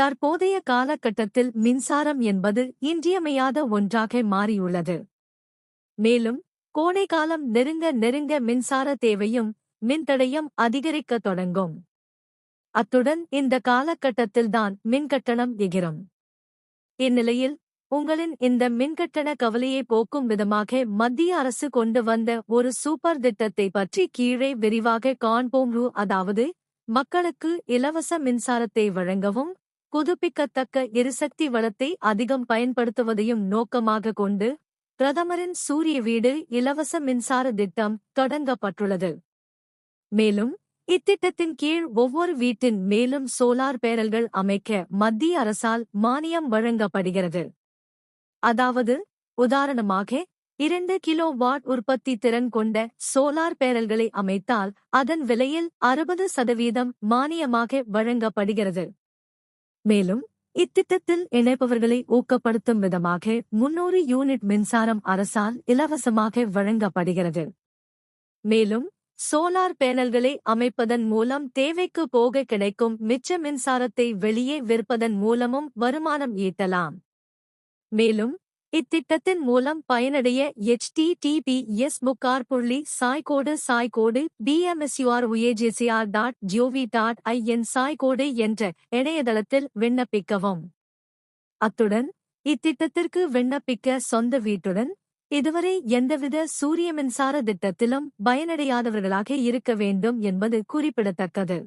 தற்போதைய காலகட்டத்தில் மின்சாரம் என்பது இன்றியமையாத ஒன்றாக மாறியுள்ளது. மேலும் கோடைக்காலம் நெருங்க நெருங்க மின்சார தேவையும் மின்தடையும் அதிகரிக்கத் தொடங்கும். அத்துடன் இந்த காலகட்டத்தில்தான் மின்கட்டணம் எகிரும் இந்நிலையில் உங்களின் இந்த மின்கட்டண கவலையை போக்கும் விதமாக மத்திய அரசு கொண்டு வந்த ஒரு சூப்பர் திட்டத்தை பற்றி கீழே விரிவாக காண்போம் ரூ அதாவது மக்களுக்கு இலவச மின்சாரத்தை வழங்கவும் புதுப்பிக்கத்தக்க எரிசக்தி வளத்தை அதிகம் பயன்படுத்துவதையும் நோக்கமாக கொண்டு பிரதமரின் சூரிய வீடு இலவச மின்சார திட்டம் தொடங்கப்பட்டுள்ளது. மேலும் இத்திட்டத்தின் கீழ் ஒவ்வொரு வீட்டின் மேலும் சோலார் பேரல்கள் அமைக்க மத்திய அரசால் மானியம் வழங்கப்படுகிறது. அதாவது உதாரணமாக இரண்டு கிலோ வாட் உற்பத்தி திறன் கொண்ட சோலார் பேரல்களை அமைத்தால் அதன் விலையில் அறுபது சதவீதம் மானியமாக வழங்கப்படுகிறது. மேலும் இத்திட்டத்தில் இணைப்பவர்களை ஊக்கப்படுத்தும் விதமாக முன்னூறு யூனிட் மின்சாரம் அரசால் இலவசமாக வழங்கப்படுகிறது. மேலும் சோலார் பேனல்களை அமைப்பதன் மூலம் தேவைக்கு போக கிடைக்கும் மிச்ச மின்சாரத்தை வெளியே விற்பதன் மூலமும் வருமானம் ஈட்டலாம். மேலும் இத்திட்டத்தின் மூலம் பயனடைய எச்டிடிபிஎஸ் முக்கார் புள்ளி சாய்கோடு சாய்கோடு பிஎம்எஸ்யூஆர் உஏஜிசிஆர் டாட் ஜிஓவி டாட் ஐஎன் சாய்கோடு என்ற இணையதளத்தில் விண்ணப்பிக்கவும். அத்துடன் இத்திட்டத்திற்கு விண்ணப்பிக்க சொந்த வீட்டுடன் இதுவரை எந்தவித சூரிய மின்சார திட்டத்திலும் பயனடையாதவர்களாக இருக்க வேண்டும் என்பது குறிப்பிடத்தக்கது.